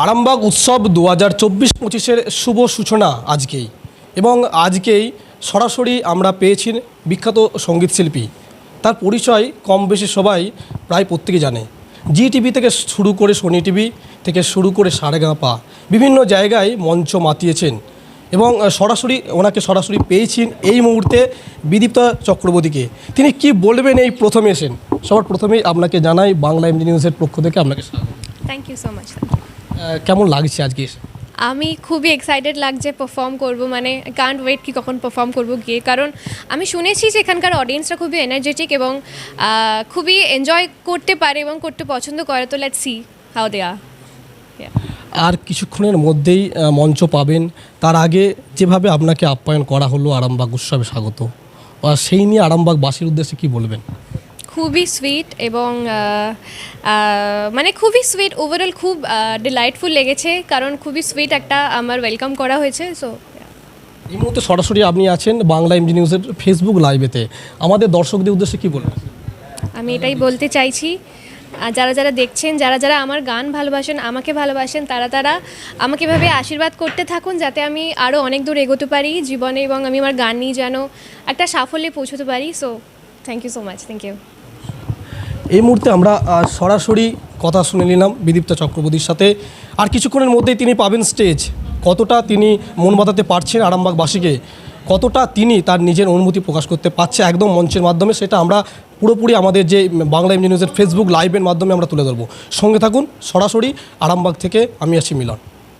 আরামবাগ উৎসব দু হাজার চব্বিশ পঁচিশের শুভ সূচনা আজকেই। এবং আজকেই সরাসরি আমরা পেয়েছি বিখ্যাত সংগীত শিল্পী তার পরিচয় কম বেশি সবাই প্রায় প্রত্যেকে জানে। জি টিভি থেকে শুরু করে সোনি টিভি থেকে শুরু করে সারেগাঁপা বিভিন্ন জায়গায় মঞ্চ মাতিয়েছেন। এবং সরাসরি ওনাকে সরাসরি পেয়েছেন এই মুহূর্তে বিদীপ্তা চক্রবর্তীকে। তিনি কি বলবেন এই প্রথমে এসেন? সবার প্রথমেই আপনাকে জানাই বাংলা এমজি নিউজের পক্ষ থেকে আপনাকে থ্যাংক ইউ সো মাচ কেমন লাগছে আজকে? আমি খুবই এক্সাইটেড লাগছে পারফর্ম করব মানে কান্ট ওয়েট কি কখন পারফর্ম করব গিয়ে। কারণ আমি শুনেছি যে এখানকার অডিয়েন্সরা খুবই এনার্জেটিক এবং খুবই এনজয় করতে পারে এবং করতে পছন্দ করে। তো let's see how they are আর কিছুক্ষণের মধ্যেই মঞ্চ পাবেন। তার আগে যেভাবে আপনাকে আপ্যায়ন করা হলো আরামবাগ উৎসবে স্বাগত। সেই নিয়ে আরামবাগবাসীর উদ্দেশ্যে কি বলবেন? খুবই সুইট এবং মানে খুবই সুইট ওভারঅল খুব ডিলাইটফুল লেগেছে কারণ খুবই সুইট একটা আমার ওয়েলকাম করা হয়েছে সো এই মুহূর্তে সরাসরি আপনি আছেন বাংলা এমজি নিউজের ফেসবুক লাইভেতে আমাদের দর্শকদের উদ্দেশ্যে কি বলবেন? আমি এটাই বলতে চাইছি আর যারা যারা দেখছেন যারা যারা আমার গান ভালোবাসেন আমাকে ভালোবাসেন তারা তারা আমাকে এভাবে আশীর্বাদ করতে থাকুন যাতে আমি আরও অনেক দূর এগোতে পারি জীবনে এবং আমি আমার গান নিয়ে যেন একটা সাফল্যে পৌঁছতে পারি so thank you so much thank you এই মুহূর্তে আমরা সরাসরি কথা শুনে নিলাম বিদীপ্তা চক্রবর্তীর সাথে। আর কিছুক্ষণের মধ্যেই তিনি পাবেন স্টেজ কতটা তিনি মন বাঁধাতে পারছেন আরামবাগবাসীকে? কতটা তিনি তার নিজের অনুমতি প্রকাশ করতে পারছে একদম মঞ্চের মাধ্যমে, সেটা আমরা পুরোপুরি আমাদের যে বাংলা এমজি নিউজের ফেসবুক লাইভের মাধ্যমে আমরা তুলে ধরবো। সঙ্গে থাকুন, সরাসরি আরামবাগ থেকে আমি আছি মিলন।